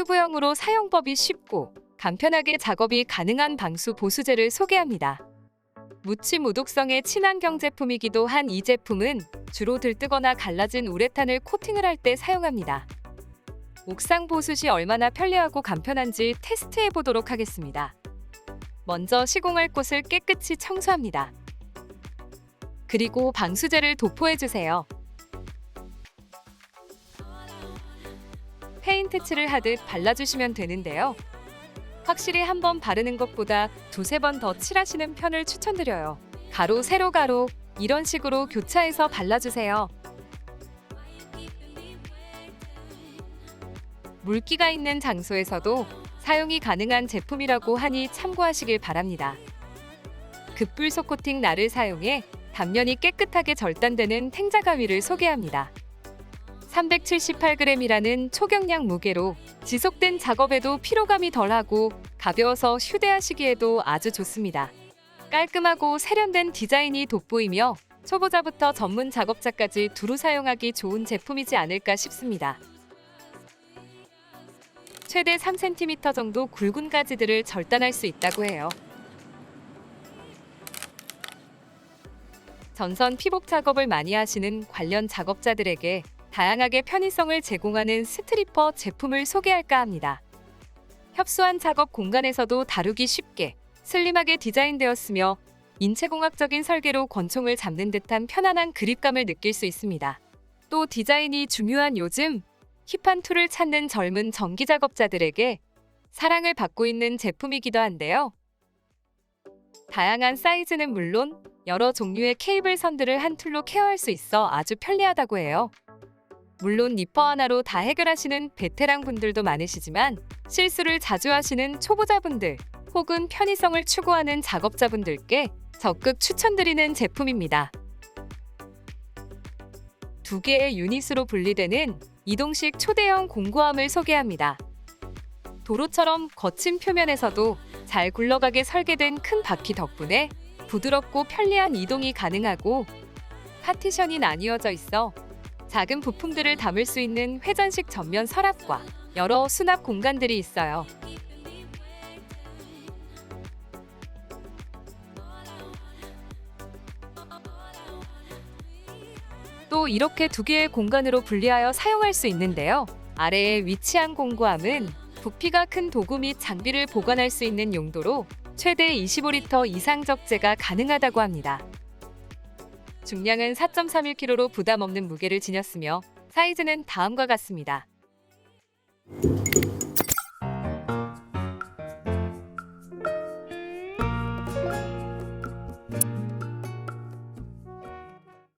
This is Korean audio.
튜브형으로 사용법이 쉽고 간편하게 작업이 가능한 방수 보수제를 소개합니다. 무치 무독성의 친환경 제품이기도 한 이 제품은 주로 들뜨거나 갈라진 우레탄을 코팅을 할 때 사용합니다. 옥상 보수 시 얼마나 편리하고 간편한지 테스트해 보도록 하겠습니다. 먼저 시공할 곳을 깨끗이 청소합니다. 그리고 방수제를 도포해 주세요. 칠을 하듯 발라주시면 되는데요. 확실히 한 번 바르는 것보다 두세 번 더 칠하시는 편을 추천드려요. 가로, 세로, 가로 이런 식으로 교차해서 발라주세요. 물기가 있는 장소에서도 사용이 가능한 제품이라고 하니 참고하시길 바랍니다. 급불 소 코팅 날을 사용해 단면이 깨끗하게 절단되는 탱자 가위를 소개합니다. 378g이라는 초경량 무게로 지속된 작업에도 피로감이 덜하고 가벼워서 휴대하시기에도 아주 좋습니다. 깔끔하고 세련된 디자인이 돋보이며 초보자부터 전문 작업자까지 두루 사용하기 좋은 제품이지 않을까 싶습니다. 최대 3cm 정도 굵은 가지들을 절단할 수 있다고 해요. 전선 피복 작업을 많이 하시는 관련 작업자들에게 다양하게 편의성을 제공하는 스트리퍼 제품을 소개할까 합니다. 협소한 작업 공간에서도 다루기 쉽게 슬림하게 디자인되었으며 인체공학적인 설계로 권총을 잡는 듯한 편안한 그립감을 느낄 수 있습니다. 또 디자인이 중요한 요즘 힙한 툴을 찾는 젊은 전기 작업자들에게 사랑을 받고 있는 제품이기도 한데요. 다양한 사이즈는 물론 여러 종류의 케이블 선들을 한 툴로 케어할 수 있어 아주 편리하다고 해요. 물론 니퍼 하나로 다 해결하시는 베테랑 분들도 많으시지만 실수를 자주 하시는 초보자분들 혹은 편의성을 추구하는 작업자분들께 적극 추천드리는 제품입니다. 두 개의 유닛으로 분리되는 이동식 초대형 공구함을 소개합니다. 도로처럼 거친 표면에서도 잘 굴러가게 설계된 큰 바퀴 덕분에 부드럽고 편리한 이동이 가능하고 파티션이 나뉘어져 있어 작은 부품들을 담을 수 있는 회전식 전면 서랍과 여러 수납 공간들이 있어요. 또 이렇게 두 개의 공간으로 분리하여 사용할 수 있는데요. 아래에 위치한 공구함은 부피가 큰 도구 및 장비를 보관할 수 있는 용도로 최대 25리터 이상 적재가 가능하다고 합니다. 중량은 4.31kg로 부담 없는 무게를 지녔으며 사이즈는 다음과 같습니다.